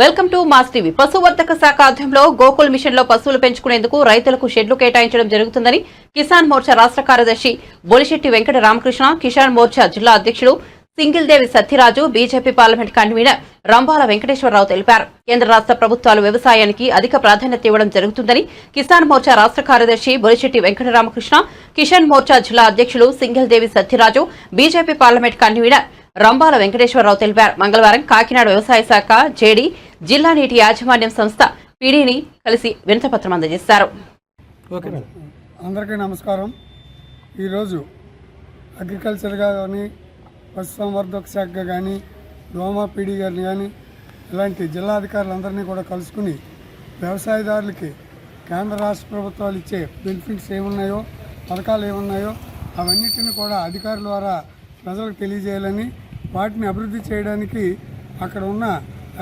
Welcome to mass TV. పశువర్ధక శాఖ ఆధ్వర్యంలో గోకుల్ మిషన్లో పశువులు పెంచుకునేందుకు రైతులకు షెడ్లు కేటాయించడం జరుగుతుందని కిసాన్ మోర్చా రాష్ట్ర కార్యదర్శి బొలిశెట్టి వెంకట రామకృష్ణ కిసాన్ మోర్చా జిల్లా అధ్యక్షుడు Singil Devi Satyaraju BJP parliament convener Rambhala Venkateswararao తెలిపారు. కేంద్ర రాష్ట్ర ప్రభుత్వాలు వ్యవసాయానికి అధిక ప్రాధాన్యత ఇవ్వడం జరుగుతుందని కిసాన్ మోర్చా రాష్ట్ర కార్యదర్శి బొలిశెట్టి వెంకట రామకృష్ణ కిసాన్ మోర్చా జిల్లా అధ్యక్షులు Singil Devi Satyaraju BJP parliament convener Rambala Venkateswararao తెలిపారు. మంగళవారం కాకినాడ వ్యవసాయ శాఖ జేడీ జిల్లా నీటి యాజమాన్యం సంస్థ పీడీని కలిసి వినతపత్రం అందజేశారు. ఓకే అందరికీ నమస్కారం. ఈరోజు అగ్రికల్చర్గా కానీ పశుసంవర్ధక శాఖ కానీ దోమా పీడీ గారిని కానీ ఇలాంటి జిల్లా అధికారులందరినీ కూడా కలుసుకుని వ్యవసాయదారులకి కేంద్ర రాష్ట్ర ప్రభుత్వాలు ఇచ్చే బెనిఫిట్స్ ఏమున్నాయో పథకాలు ఏమున్నాయో అవన్నిటిని కూడా అధికారుల ద్వారా ప్రజలకు తెలియజేయాలని వాటిని అభివృద్ధి చేయడానికి అక్కడ ఉన్న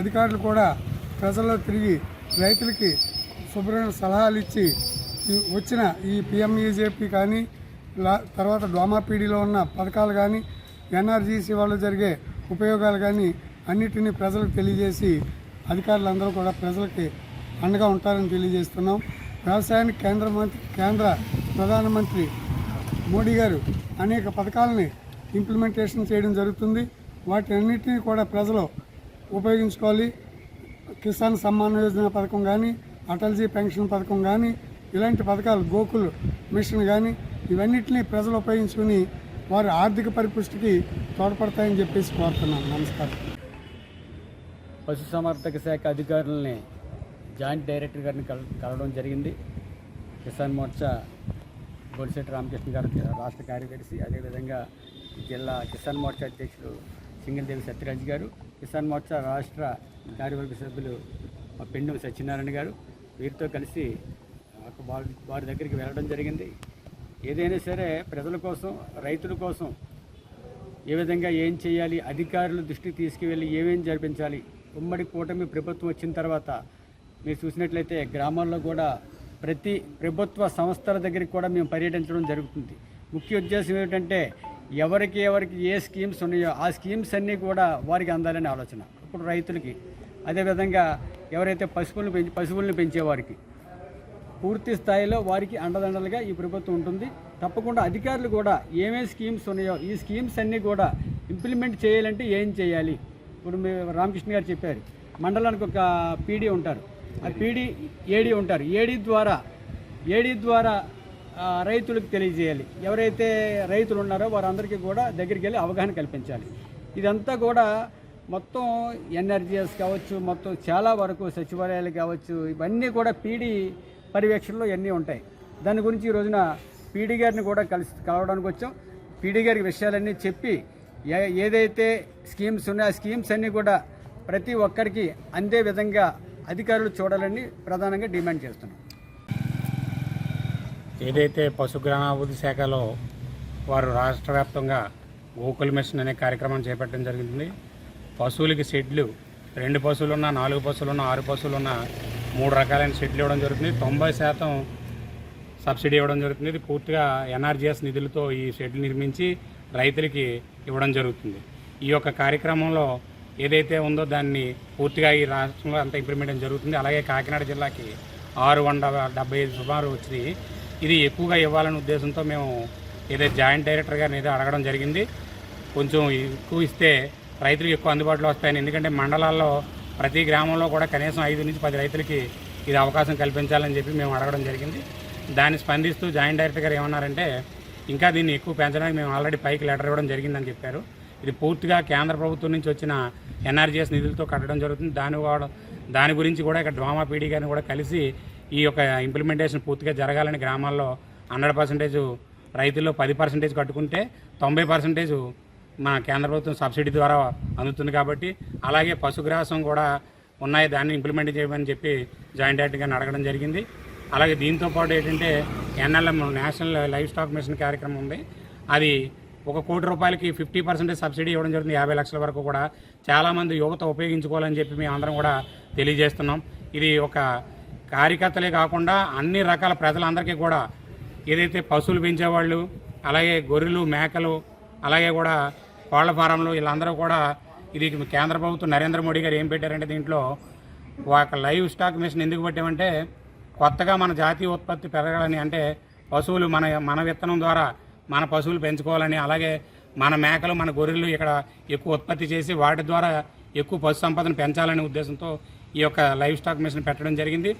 అధికారులు కూడా ప్రజల్లో తిరిగి రైతులకి శుభ్రమైన సలహాలు ఇచ్చి వచ్చిన ఈ పిఎంఈజేపీ కానీ లా తర్వాత డోమాపీడీలో ఉన్న పథకాలు కానీ ఎన్ఆర్జీసీ వల్ల జరిగే ఉపయోగాలు కానీ అన్నిటినీ ప్రజలకు తెలియజేసి అధికారులందరూ కూడా ప్రజలకి అండగా ఉంటారని తెలియజేస్తున్నాం. వ్యవసాయానికి కేంద్ర మంత్రి కేంద్ర ప్రధానమంత్రి మోడీ గారు అనేక పథకాలని ఇంప్లిమెంటేషన్ చేయడం జరుగుతుంది. వాటి అన్నింటినీ కూడా ప్రజలు ఉపయోగించుకోవాలి. కిసాన్ సమ్మాన్ యోజన పథకం కానీ అటల్జీ పెన్షన్ పథకం కానీ ఇలాంటి పథకాలు గోకుల్ మిషన్ కానీ ఇవన్నిటిని ప్రజలు ఉపయోగించుకుని వారి ఆర్థిక పరిపుష్టికి తోడ్పడతాయని చెప్పేసి కోరుతున్నాను. నమస్కారం. పశుసంవర్ధక శాఖ అధికారులని జాయింట్ డైరెక్టర్ గారిని కల కలవడం జరిగింది. కిసాన్ మోర్చా బొలిశెట్టి రామకృష్ణ గారు రాష్ట్ర కార్యదర్శి అదేవిధంగా జిల్లా కిసాన్ మోర్చా అధ్యక్షుడు సింగిల్దేవి సత్యరాజ్ గారు. కిసాన్ మోర్చా రాష్ట్ర కార్యవర్గ సభ్యులు మా పెండు సత్యనారాయణ గారు. వీరితో కలిసి ఒక వారి వారి దగ్గరికి వెళ్ళడం జరిగింది. ఏదైనా సరే ప్రజల కోసం రైతుల కోసం ఏ విధంగా ఏం చేయాలి అధికారులు దృష్టికి తీసుకువెళ్ళి ఏమేం జరిపించాలి ఉమ్మడి కూటమి ప్రభుత్వం వచ్చిన తర్వాత మీరు చూసినట్లయితే గ్రామాల్లో కూడా ప్రతి ప్రభుత్వ సంస్థల దగ్గరికి కూడా మేము పర్యటించడం జరుగుతుంది. ముఖ్య ఉద్దేశం ఏమిటంటే ఎవరికి ఎవరికి ఏ స్కీమ్స్ ఉన్నాయో ఆ స్కీమ్స్ అన్నీ కూడా వారికి అందాలని ఆలోచన. ఇప్పుడు రైతులకి అదేవిధంగా ఎవరైతే పశువులను పెంచి పశువులను పెంచేవారికి పూర్తి స్థాయిలో వారికి అండదండలుగా ఈ ప్రభుత్వం ఉంటుంది. తప్పకుండా అధికారులు కూడా ఏమేమి స్కీమ్స్ ఉన్నాయో ఈ స్కీమ్స్ అన్నీ కూడా ఇంప్లిమెంట్ చేయాలంటే ఏం చేయాలి? ఇప్పుడు మీరు రామకృష్ణ గారు చెప్పారు. మండలానికి ఒక పీడీ ఉంటారు. ఆ పీడీ ఏడీ ఉంటారు. ఏడీ ద్వారా ఏడీ ద్వారా రైతులకు తెలియజేయాలి. ఎవరైతే రైతులు ఉన్నారో వారందరికీ కూడా దగ్గరికి వెళ్ళి అవగాహన కల్పించాలి. ఇదంతా కూడా మొత్తం ఎన్ఆర్జీఎస్ కావచ్చు మొత్తం చాలా వరకు సచివాలయాలు కావచ్చు ఇవన్నీ కూడా పీడీ పర్యవేక్షణలో ఇవన్నీ ఉంటాయి. దాని గురించి ఈ రోజున పీడీ గారిని కూడా కలిసి కలవడానికి వచ్చాం. పీడీ గారికి విషయాలన్నీ చెప్పి ఏ- ఏదైతే స్కీమ్స్ ఉన్నాయో ఆ స్కీమ్స్ అన్నీ కూడా ప్రతి ఒక్కరికి అందే విధంగా అధికారులు చూడాలని ప్రధానంగా డిమాండ్ చేస్తున్నాం. ఏదైతే పశుగ్రామాభివృద్ధి శాఖలో వారు రాష్ట్ర వ్యాప్తంగా గోకుల్ మిషన్ అనే కార్యక్రమం చేపట్టడం జరిగింది. పశువులకి షెడ్లు రెండు పశువులున్నా నాలుగు పశువులున్నా ఆరు పశువులున్నా మూడు రకాలైన షెడ్లు ఇవ్వడం జరుగుతుంది. తొంభై శాతం సబ్సిడీ ఇవ్వడం జరుగుతుంది. ఇది పూర్తిగా ఎన్ఆర్జీఎస్ నిధులతో ఈ షెడ్లు నిర్మించి రైతులకి ఇవ్వడం జరుగుతుంది. ఈ యొక్క కార్యక్రమంలో ఏదైతే ఉందో దాన్ని పూర్తిగా ఈ రాష్ట్రంలో అంతా ఇంప్లిమెంట్ జరుగుతుంది. అలాగే కాకినాడ జిల్లాకి ఆరు వందల డెబ్బై ఐదు సుమారు వచ్చినాయి ఇది ఎక్కువగా ఇవ్వాలనే ఉద్దేశంతో మేము ఏదో జాయింట్ డైరెక్టర్ గారిని ఏదో అడగడం జరిగింది. కొంచెం ఎక్కువ ఇస్తే రైతులకు ఎక్కువ అందుబాటులో వస్తాయని ఎందుకంటే మండలాల్లో ప్రతి గ్రామంలో కూడా కనీసం ఐదు నుంచి పది రైతులకి ఇది అవకాశం కల్పించాలని చెప్పి మేము అడగడం జరిగింది. దాన్ని స్పందిస్తూ జాయింట్ డైరెక్టర్ గారు ఏమన్నారంటే ఇంకా దీన్ని ఎక్కువ పెంచడానికి మేము ఆల్రెడీ పైకి లెటర్ ఇవ్వడం జరిగిందని చెప్పారు. ఇది పూర్తిగా కేంద్ర ప్రభుత్వం నుంచి వచ్చిన ఎన్ఆర్జీఎస్ నిధులతో కట్టడం జరుగుతుంది. దాని కూడా దాని గురించి కూడా ఇక్కడ డ్రామా పీడీ గారిని కూడా కలిసి ఈ యొక్క ఇంప్లిమెంటేషన్ పూర్తిగా జరగాలని గ్రామాల్లో హండ్రెడ్ పర్సెంటేజ్ రైతుల్లో పది పర్సెంటేజ్ కట్టుకుంటే తొంభై పర్సెంటేజ్ మన కేంద్ర ప్రభుత్వం సబ్సిడీ ద్వారా అందుతుంది కాబట్టి అలాగే పశుగ్రాసం కూడా ఉన్నాయి. దాన్ని ఇంప్లిమెంట్ చేయమని చెప్పి జాయింట్ డైరెక్టర్ గారిని అడగడం జరిగింది. అలాగే దీంతో పాటు ఏంటంటే NLM national livestock mission కార్యక్రమం ఉంది. అది ఒక కోటి రూపాయలకి ఫిఫ్టీ పర్సెంటేజ్ సబ్సిడీ ఇవ్వడం జరుగుతుంది యాభై లక్షల వరకు కూడా చాలామంది యువత ఉపయోగించుకోవాలని చెప్పి మేము అందరం కూడా తెలియజేస్తున్నాం. ఇది ఒక కార్యకర్తలే కాకుండా అన్ని రకాల ప్రజలందరికీ కూడా ఏదైతే పశువులు పెంచేవాళ్ళు అలాగే గొర్రెలు మేకలు అలాగే కూడా కోళ్ళ ఫారంలు వీళ్ళందరూ కూడా ఇది కేంద్ర ప్రభుత్వం నరేంద్ర మోడీ గారు ఏం పెట్టారంటే దీంట్లో ఒక లైవ్ స్టాక్ మిషన్ ఎందుకు పెట్టామంటే కొత్తగా మన జాతీయ ఉత్పత్తి పెరగాలని అంటే పశువులు మన మన విత్తనం ద్వారా మన పశువులు పెంచుకోవాలని అలాగే మన మేకలు మన గొర్రెలు ఇక్కడ ఎక్కువ ఉత్పత్తి చేసి వాటి ద్వారా ఎక్కువ పశు సంపదను పెంచాలనే ఉద్దేశంతో ఈ యొక్క లైవ్ స్టాక్ మిషన్ పెట్టడం జరిగింది.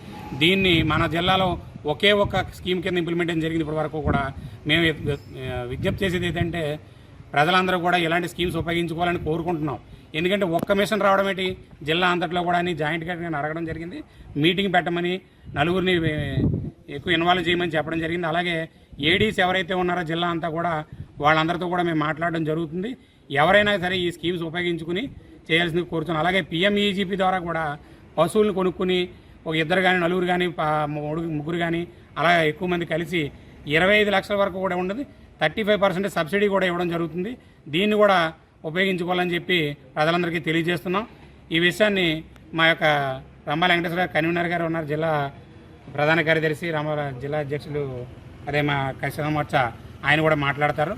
దీన్ని మన జిల్లాలో ఒకే ఒక స్కీమ్ కింద ఇంప్లిమెంట్ చేయడం జరిగింది ఇప్పటి వరకు కూడా. మేము విజ్ఞప్తి చేసేది ఏంటంటే ప్రజలందరూ కూడా ఇలాంటి స్కీమ్స్ ఉపయోగించుకోవాలని కోరుకుంటున్నాం. ఎందుకంటే ఒక్క మిషన్ రావడం ఏంటి? జిల్లా అంతట్లో కూడా అని జాయింట్గా నేను అడగడం జరిగింది. మీటింగ్ పెట్టమని నలుగురిని ఎక్కువ ఇన్వాల్వ్ చేయమని చెప్పడం జరిగింది. అలాగే ఏడీస్ ఎవరైతే ఉన్నారో జిల్లా అంతా కూడా వాళ్ళందరితో కూడా మేము మాట్లాడడం జరుగుతుంది. ఎవరైనా సరే ఈ స్కీమ్స్ ఉపయోగించుకుని చేయాల్సింది కోరుతున్నాం. అలాగే పిఎంఈజీపీ ద్వారా కూడా పశువులను కొనుక్కుని ఒక ఇద్దరు కానీ నలుగురు కానీ ముగ్గురు కానీ అలా ఎక్కువ మంది కలిసి ఇరవై ఐదు లక్షల వరకు కూడా ఉండదు. థర్టీ ఫైవ్ పర్సెంట్ సబ్సిడీ కూడా ఇవ్వడం జరుగుతుంది. దీన్ని కూడా ఉపయోగించుకోవాలని చెప్పి ప్రజలందరికీ తెలియజేస్తున్నాం. ఈ విషయాన్ని మా యొక్క రంభా వెంకటేశ్వర కన్వీనర్ గారు ఉన్నారు జిల్లా ప్రధాన కార్యదర్శి రామారావు జిల్లా అధ్యక్షులు అదే మా కృష్ణ మోర్చా ఆయన కూడా మాట్లాడతారు.